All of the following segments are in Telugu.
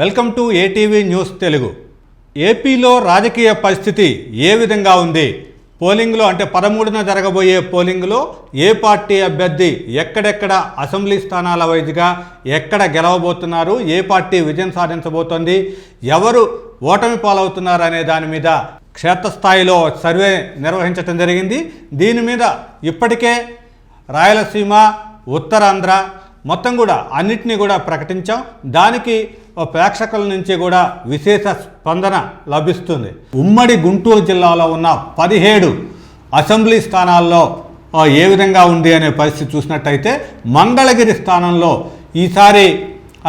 Welcome to ATV news Telugu. ఏపీలో రాజకీయ పరిస్థితి ఏ విధంగా ఉంది? పోలింగ్లో అంటే పదమూడున జరగబోయే పోలింగ్లో ఏ పార్టీ అభ్యర్థి ఎక్కడెక్కడ అసెంబ్లీ స్థానాల వైజ్గా ఎక్కడ గెలవబోతున్నారు? ఏ పార్టీ విజయం సాధించబోతోంది? ఎవరు ఓటమి పాలవుతున్నారు అనే దాని మీద క్షేత్రస్థాయిలో సర్వే నిర్వహించడం జరిగింది. దీని మీద ఇప్పటికే రాయలసీమ ఉత్తరాంధ్ర మొత్తం కూడా అన్నిటినీ కూడా ప్రకటించాం. దానికి ప్రేక్షకుల నుంచి కూడా విశేష స్పందన లభిస్తుంది. ఉమ్మడి గుంటూరు జిల్లాలో ఉన్న పదిహేడు అసెంబ్లీ స్థానాల్లో ఏ విధంగా ఉంది అనే పరిస్థితి చూసినట్టయితే మంగళగిరి స్థానంలో ఈసారి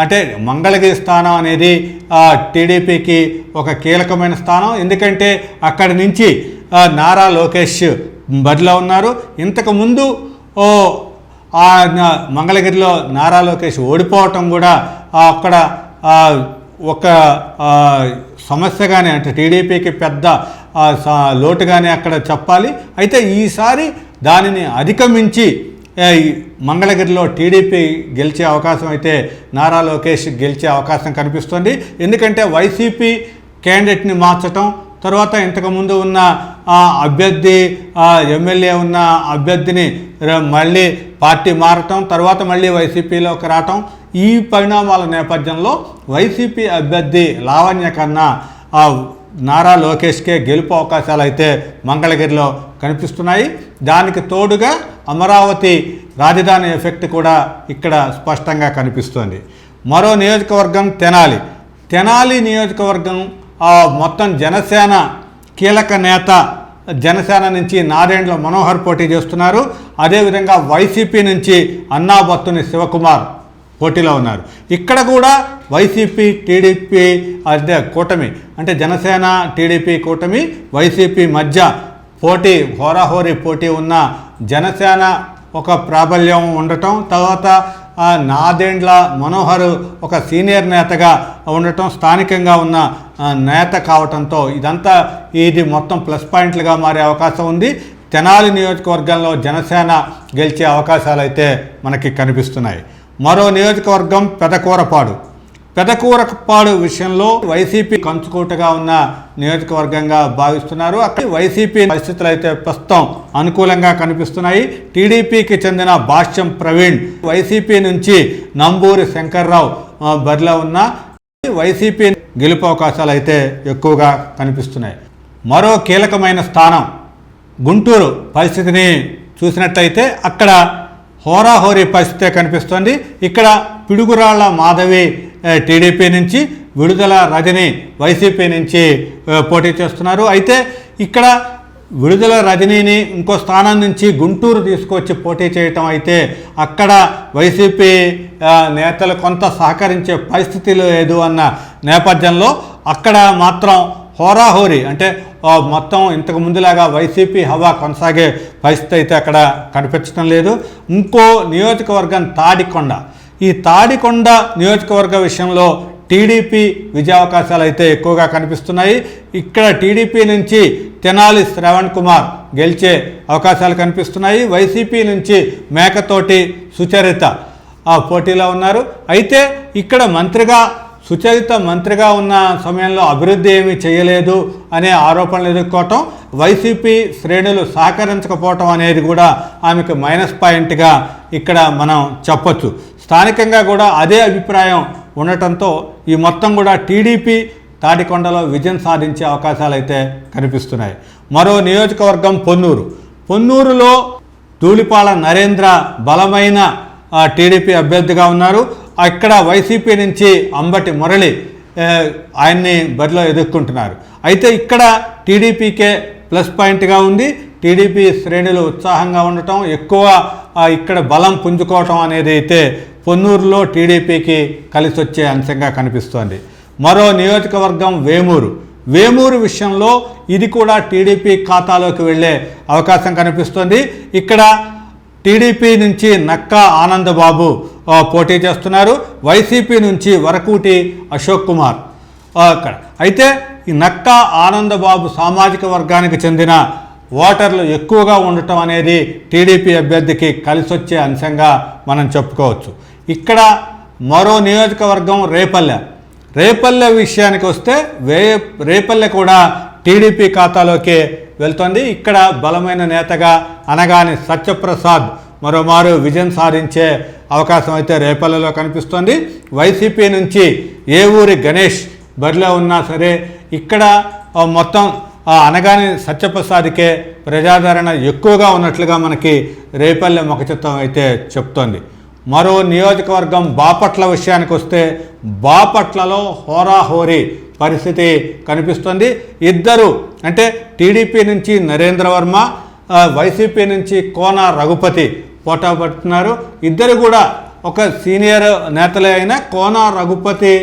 అంటే మంగళగిరి స్థానం అనేది టీడీపీకి ఒక కీలకమైన స్థానం. ఎందుకంటే అక్కడి నుంచి నారా లోకేష్ బదిలో ఉన్నారు. ఇంతకుముందు ఓ ఆ మంగళగిరిలో నారా లోకేష్ ఓడిపోవటం కూడా అక్కడ ఒక సమస్య సమస్యగానే అంటే టీడీపీకి పెద్ద లోటుగానే అక్కడ చెప్పాలి. అయితే ఈసారి దానిని అధిగమించి మంగళగిరిలో టీడీపీ గెలిచే అవకాశం అయితే నారా లోకేష్ గెలిచే అవకాశం కనిపిస్తుంది. ఎందుకంటే వైసీపీ క్యాండిడేట్ని మార్చటం తర్వాత ఇంతకుముందు ఉన్న అభ్యర్థి ఎమ్మెల్యే ఉన్న అభ్యర్థిని మళ్ళీ పార్టీ మారటం తర్వాత మళ్ళీ వైసీపీలోకి రావటం ఈ పరిణామాల నేపథ్యంలో వైసీపీ అభ్యర్థి లావణ్య కన్నా ఆ, నారా లోకేష్కే గెలుపు అవకాశాలు అయితే మంగళగిరిలో కనిపిస్తున్నాయి. దానికి తోడుగా అమరావతి రాజధాని ఎఫెక్ట్ కూడా ఇక్కడ స్పష్టంగా కనిపిస్తోంది. మరో నియోజకవర్గం తెనాలి. తెనాలి నియోజకవర్గం ఆ, మొత్తం జనసేన కీలక నేత జనసేన నుంచి నారాయణల మనోహర్ పోటీ చేస్తున్నారు. అదేవిధంగా వైసీపీ నుంచి అన్నాబత్తుని శివకుమార్ పోటీలో ఉన్నారు. ఇక్కడ కూడా వైసీపీ టీడీపీ అంటే కూటమి అంటే జనసేన టీడీపీ కూటమి వైసీపీ మధ్య పోటీ హోరాహోరీ పోటీ ఉన్న జనసేన ఒక ప్రాబల్యం ఉండటం తర్వాత నాదేండ్ల నాదెండ్ల మనోహర్ ఒక సీనియర్ నేతగా ఉండటం స్థానికంగా ఉన్న నేత కావటంతో ఇదంతా ఇది మొత్తం ప్లస్ పాయింట్లుగా మారే అవకాశం ఉంది. తెనాలి నియోజకవర్గంలో జనసేన గెలిచే అవకాశాలు అయితే మనకి కనిపిస్తున్నాయి. మరో నియోజకవర్గం పెదకూరపాడు. పెదకూరపాడు విషయంలో వైసీపీ కంచుకోటగా ఉన్న నియోజకవర్గంగా భావిస్తున్నారు. అక్కడ వైసీపీ పరిస్థితులు అయితే ప్రస్తుతం అనుకూలంగా కనిపిస్తున్నాయి. టీడీపీకి చెందిన భాష్యం ప్రవీణ్ వైసీపీ నుంచి నంబూరి శంకర్రావు బరిలో ఉన్న వైసీపీ గెలుపు అవకాశాలు అయితే ఎక్కువగా కనిపిస్తున్నాయి. మరో కీలకమైన స్థానం గుంటూరు పరిస్థితిని చూసినట్లయితే అక్కడ హోరాహోరీ పరిస్థితే కనిపిస్తోంది. ఇక్కడ పిడుగురాళ్ళ మాధవి టీడీపీ నుంచి విడుదల రజని వైసీపీ నుంచి పోటీ చేస్తున్నారు. అయితే ఇక్కడ విడుదల రజనీని ఇంకో స్థానం నుంచి గుంటూరు తీసుకొచ్చి పోటీ చేయటం అయితే అక్కడ వైసీపీ నేతలు కొంత సహకరించే పరిస్థితి లేదు అన్న నేపథ్యంలో అక్కడ మాత్రం హోరాహోరీ అంటే మొత్తం ఇంతకు ముందులాగా వైసీపీ హవా కొనసాగే పరిస్థితి అయితే అక్కడ కనిపించడం లేదు. ఇంకో నియోజకవర్గం తాడికొండ. ఈ తాడికొండ నియోజకవర్గ విషయంలో టీడీపీ విజయావకాశాలు అయితే ఎక్కువగా కనిపిస్తున్నాయి. ఇక్కడ టీడీపీ నుంచి తెనాలి శ్రవణ్ కుమార్ గెలిచే అవకాశాలు కనిపిస్తున్నాయి. వైసీపీ నుంచి మేకతోటి సుచరిత ఆ పోటీలో ఉన్నారు. అయితే ఇక్కడ మంత్రిగా సుచరిత మంత్రిగా ఉన్న సమయంలో అభివృద్ధి ఏమీ చేయలేదు అనే ఆరోపణలు ఎదుర్కోవటం వైసీపీ శ్రేణులు సహకరించకపోవటం అనేది కూడా ఆమెకు మైనస్ పాయింట్గా ఇక్కడ మనం చెప్పొచ్చు. స్థానికంగా కూడా అదే అభిప్రాయం ఉండటంతో ఈ మొత్తం కూడా టీడీపీ తాడికొండలో విజయం సాధించే అవకాశాలు అయితే కనిపిస్తున్నాయి. మరో నియోజకవర్గం పొన్నూరు. పొన్నూరులో ధూళిపాల నరేంద్ర బలమైన టీడీపీ అభ్యర్థిగా ఉన్నారు. ఇక్కడ వైసీపీ నుంచి అంబటి మురళి ఆయన్ని బరిలో ఎదుర్కొంటున్నారు. అయితే ఇక్కడ టీడీపీకే ప్లస్ పాయింట్గా ఉంది. టీడీపీ శ్రేణులు ఉత్సాహంగా ఉండటం ఎక్కువ ఇక్కడ బలం పుంజుకోవటం అనేది అయితే పొన్నూరులో టీడీపీకి కలిసి వచ్చే అంశంగా కనిపిస్తోంది. మరో నియోజకవర్గం వేమూరు. వేమూరు విషయంలో ఇది కూడా టీడీపీ ఖాతాలోకి వెళ్ళే అవకాశం కనిపిస్తుంది. ఇక్కడ టీడీపీ నుంచి నక్కా ఆనందబాబు పోటీ చేస్తున్నారు. వైసీపీ నుంచి వరకూటి అశోక్ కుమార్ అక్కడ. అయితే ఈ నక్కా ఆనందబాబు సామాజిక వర్గానికి చెందిన ఓటర్లు ఎక్కువగా ఉండటం అనేది టీడీపీ అభ్యర్థికి కలిసొచ్చే అంశంగా మనం చెప్పుకోవచ్చు. ఇక్కడ మరో నియోజకవర్గం రేపల్లె. రేపల్లె విషయానికి వస్తే వే రేపల్లె కూడా టీడీపీ ఖాతాలోకి వెళ్తోంది. ఇక్కడ బలమైన నేతగా అనగాని సత్యప్రసాద్ మరోమారు విజయం సాధించే అవకాశం అయితే రేపల్లెలో కనిపిస్తోంది. వైసీపీ నుంచి ఏ ఊరి గణేష్ బరిలో ఉన్నా సరే ఇక్కడ మొత్తం అనగానే సత్యప్రసాద్కే ప్రజాదరణ ఎక్కువగా ఉన్నట్లుగా మనకి రేపల్లె ముఖచిత్రం అయితే చెప్తోంది. మరో నియోజకవర్గం బాపట్ల విషయానికి వస్తే బాపట్లలో హోరాహోరీ పరిస్థితి కనిపిస్తుంది. ఇద్దరు అంటే టీడీపీ నుంచి నరేంద్ర వర్మ వైసీపీ నుంచి కోన రఘుపతి పోటా పడుతున్నారు. ఇద్దరు కూడా ఒక సీనియర్ నేతలే అయినా కోన రఘుపతి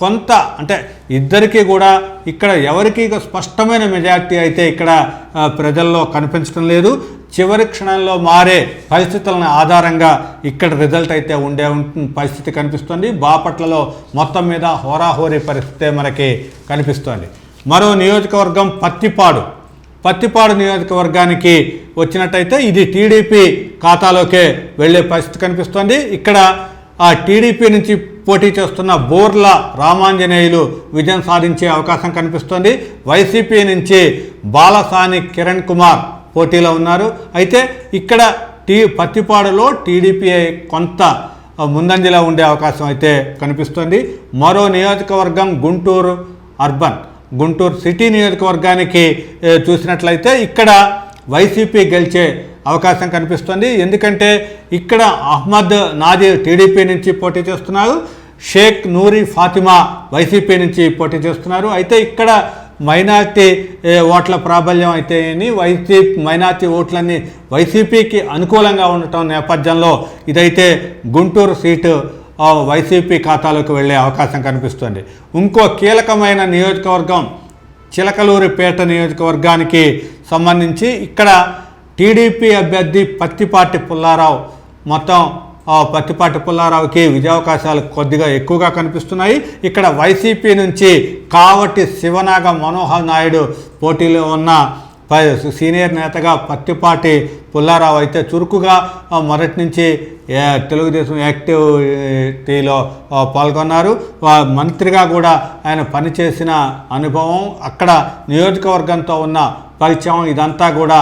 కొంత అంటే ఇద్దరికీ కూడా ఇక్కడ ఎవరికి స్పష్టమైన మెజార్టీ అయితే ఇక్కడ ప్రజల్లో కనిపించడం లేదు. చివరి క్షణంలో మారే పరిస్థితులను ఆధారంగా ఇక్కడ రిజల్ట్ అయితే ఉండే పరిస్థితి కనిపిస్తుంది. బాపట్లలో మొత్తం మీద హోరాహోరీ పరిస్థితే మనకి కనిపిస్తోంది. మరో నియోజకవర్గం పత్తిపాడు. పత్తిపాడు నియోజకవర్గానికి వచ్చినట్టయితే ఇది టీడీపీ ఖాతాలోకే వెళ్ళే పరిస్థితి కనిపిస్తోంది. ఇక్కడ ఆ టీడీపీ నుంచి పోటీ చేస్తున్న బోర్ల రామాంజనేయులు విజయం సాధించే అవకాశం కనిపిస్తోంది. వైసీపీ నుంచి బాలసాని కిరణ్ కుమార్ పోటీలో ఉన్నారు. అయితే ఇక్కడ టీ పత్తిపాడులో టీడీపీ కొంత ముందంజలో ఉండే అవకాశం అయితే కనిపిస్తుంది. మరో నియోజకవర్గం గుంటూరు అర్బన్ గుంటూరు సిటీ నియోజకవర్గానికి చూసినట్లయితే ఇక్కడ వైసీపీ గెలిచే అవకాశం కనిపిస్తుంది. ఎందుకంటే ఇక్కడ అహ్మద్ నాదిర్ టీడీపీ నుంచి పోటీ చేస్తున్నారు. షేక్ నూరి ఫాతిమా వైసీపీ నుంచి పోటీ చేస్తున్నారు. అయితే ఇక్కడ మైనార్టీ ఓట్ల ప్రాబల్యం అయితే అని వైసీపీ మైనార్టీ ఓట్లన్నీ వైసీపీకి అనుకూలంగా ఉండటం నేపథ్యంలో ఇదైతే గుంటూరు సీటు వైసీపీ ఖాతాలోకి వెళ్ళే అవకాశం కనిపిస్తుంది. ఇంకో కీలకమైన నియోజకవర్గం చిలకలూరిపేట నియోజకవర్గానికి సంబంధించి ఇక్కడ టీడీపీ అభ్యర్థి పత్తిపాటి పుల్లారావు మొత్తం పత్తిపాటి పుల్లారావుకి విజయావకాశాలు కొద్దిగా ఎక్కువగా కనిపిస్తున్నాయి. ఇక్కడ వైసీపీ నుంచి కావటి శివనాగ మనోహర్ నాయుడు పోటీలో ఉన్న సీనియర్ నేతగా పత్తిపాటి పుల్లారావు అయితే చురుకుగా మొదటి నుంచి తెలుగుదేశం యాక్టివిటీలో పాల్గొన్నారు. మంత్రిగా కూడా ఆయన పనిచేసిన అనుభవం అక్కడ నియోజకవర్గంతో ఉన్న పరిచయం ఇదంతా కూడా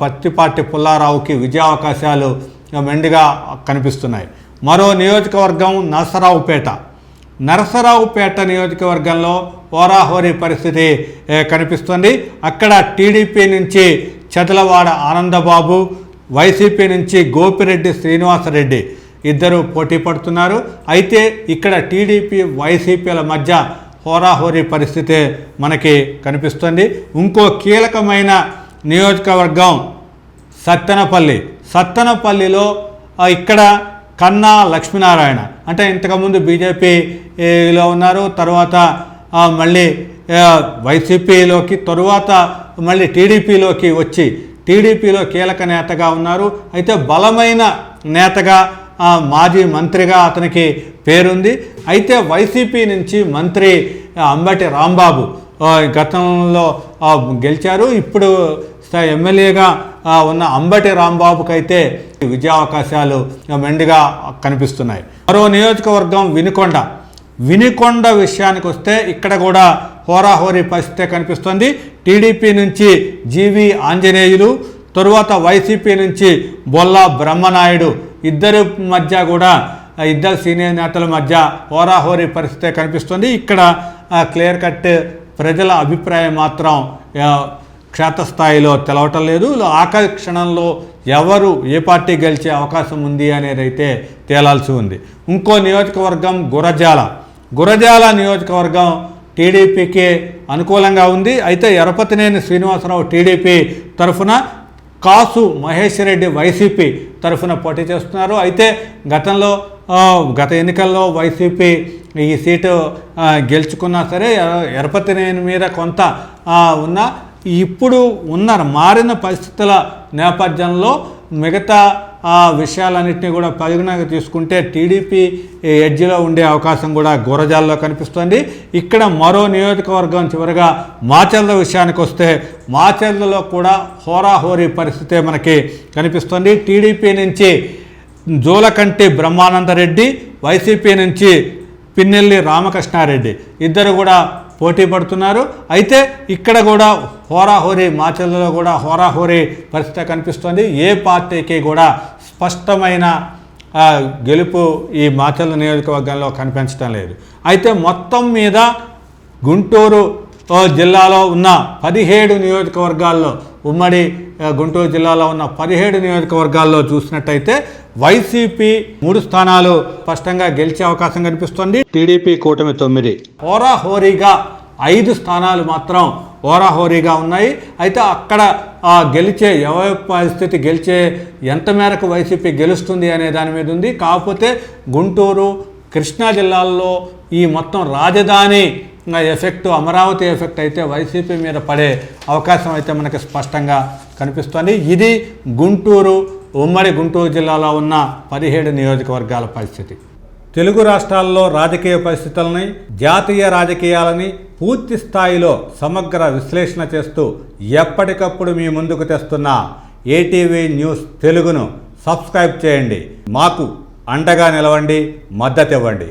పత్తిపాటి పుల్లారావుకి విజయావకాశాలు మెండుగా కనిపిస్తున్నాయి. మరో నియోజకవర్గం నరసరావుపేట. నరసరావుపేట నియోజకవర్గంలో హోరాహోరీ పరిస్థితి కనిపిస్తుంది. అక్కడ టీడీపీ నుంచి చదలవాడ ఆనందబాబు వైసీపీ నుంచి గోపిరెడ్డి శ్రీనివాసరెడ్డి ఇద్దరు పోటీ పడుతున్నారు. అయితే ఇక్కడ టీడీపీ వైసీపీల మధ్య హోరాహోరీ పరిస్థితి మనకి కనిపిస్తుంది. ఇంకో కీలకమైన నియోజకవర్గం సత్తెనపల్లి. సత్తనపల్లిలో ఇక్కడ కన్నా లక్ష్మీనారాయణ. అంటే ఇంతకుముందు బీజేపీలో ఉన్నారు తర్వాత మళ్ళీ వైసీపీలోకి తరువాత మళ్ళీ టీడీపీలోకి వచ్చి టీడీపీలో కీలక నేతగా ఉన్నారు. అయితే బలమైన నేతగా మాజీ మంత్రిగా అతనికి పేరుంది. అయితే వైసీపీ నుంచి మంత్రి అంబటి రాంబాబు గతంలో గెలిచారు. ఇప్పుడు ఎమ్మెల్యేగా ఉన్న అంబటి రాంబాబుకైతే విజయావకాశాలు మెండుగా కనిపిస్తున్నాయి. మరో నియోజకవర్గం వినుకొండ. వినుకొండ విషయానికి వస్తే ఇక్కడ కూడా హోరాహోరీ పరిస్థితే కనిపిస్తుంది. టీడీపీ నుంచి జీవి ఆంజనేయులు తరువాత వైసీపీ నుంచి బొల్లా బ్రహ్మనాయుడు ఇద్దరి మధ్య కూడా ఇద్దరు సీనియర్ నేతల మధ్య హోరాహోరీ పరిస్థితే కనిపిస్తుంది. ఇక్కడ క్లియర్ కట్ ప్రజల అభిప్రాయం మాత్రం క్షేత్రస్థాయిలో తెలవటం లేదు. ఆఖరి క్షణంలో ఎవరు ఏ పార్టీ గెలిచే అవకాశం ఉంది అనేది అయితే తేలాల్సి ఉంది. ఇంకో నియోజకవర్గం గురజాల. గురజాల నియోజకవర్గం టీడీపీకి అనుకూలంగా ఉంది. అయితే ఎరపతినేని శ్రీనివాసరావు టీడీపీ తరఫున కాసు మహేష్ రెడ్డి వైసీపీ తరఫున పోటీ చేస్తున్నారు. అయితే గతంలో గత ఎన్నికల్లో వైసీపీ ఈ సీటు గెలుచుకున్నా సరే ఎరపతినేని మీద కొంత ఉన్న ఇప్పుడు ఉన్న మారిన పరిస్థితుల నేపథ్యంలో మిగతా ఆ విషయాలన్నింటినీ కూడా పరిగణనకు తీసుకుంటే టీడీపీ ఎడ్జిలో ఉండే అవకాశం కూడా గురజాల్లో కనిపిస్తుంది. ఇక్కడ మరో నియోజకవర్గం చివరగా మాచర్ల విషయానికి వస్తే మాచర్లలో కూడా హోరాహోరీ పరిస్థితే మనకి కనిపిస్తుంది. టీడీపీ నుంచి జోలకంటి బ్రహ్మానందరెడ్డి వైసీపీ నుంచి పిన్నెల్లి రామకృష్ణారెడ్డి. ఇద్దరు కూడా పోటీ పడుతున్నారు. అయితే ఇక్కడ కూడా హోరాహోరీ మాచల్లో కూడా హోరాహోరీ పరిస్థితి కనిపిస్తోంది. ఏ పార్టీకి కూడా స్పష్టమైన గెలుపు ఈ మాచల్ల నియోజకవర్గంలో కనిపించడం లేదు. అయితే మొత్తం మీద గుంటూరు జిల్లాలో ఉన్న పదిహేడు నియోజకవర్గాల్లో ఉమ్మడి గుంటూరు జిల్లాలో ఉన్న పదిహేడు నియోజకవర్గాల్లో చూసినట్టయితే వైసీపీ మూడు స్థానాలు స్పష్టంగా గెలిచే అవకాశం కనిపిస్తోంది. టీడీపీ కూటమి తొమ్మిది. హోరాహోరీగా ఐదు స్థానాలు మాత్రం హోరాహోరీగా ఉన్నాయి. అయితే అక్కడ గెలిచే ఎవరి పరిస్థితి గెలిచే ఎంత మేరకు వైసీపీ గెలుస్తుంది అనే దాని మీద ఉంది. కాకపోతే గుంటూరు కృష్ణా జిల్లాల్లో ఈ మొత్తం రాజధాని ఎఫెక్ట్ అమరావతి ఎఫెక్ట్ అయితే వైసీపీ మీద పడే అవకాశం అయితే మనకి స్పష్టంగా కనిపిస్తోంది. ఇది గుంటూరు ఉమ్మడి గుంటూరు జిల్లాలో ఉన్న పదిహేడు నియోజకవర్గాల పరిస్థితి. తెలుగు రాష్ట్రాల్లో రాజకీయ పరిస్థితులని జాతీయ రాజకీయాలని పూర్తి స్థాయిలో సమగ్ర విశ్లేషణ చేస్తూ ఎప్పటికప్పుడు మీ ముందుకు తెస్తున్న ఏటీవీ న్యూస్ తెలుగును సబ్స్క్రైబ్ చేయండి. మాకు అండగా నిలవండి మద్దతు ఇవ్వండి.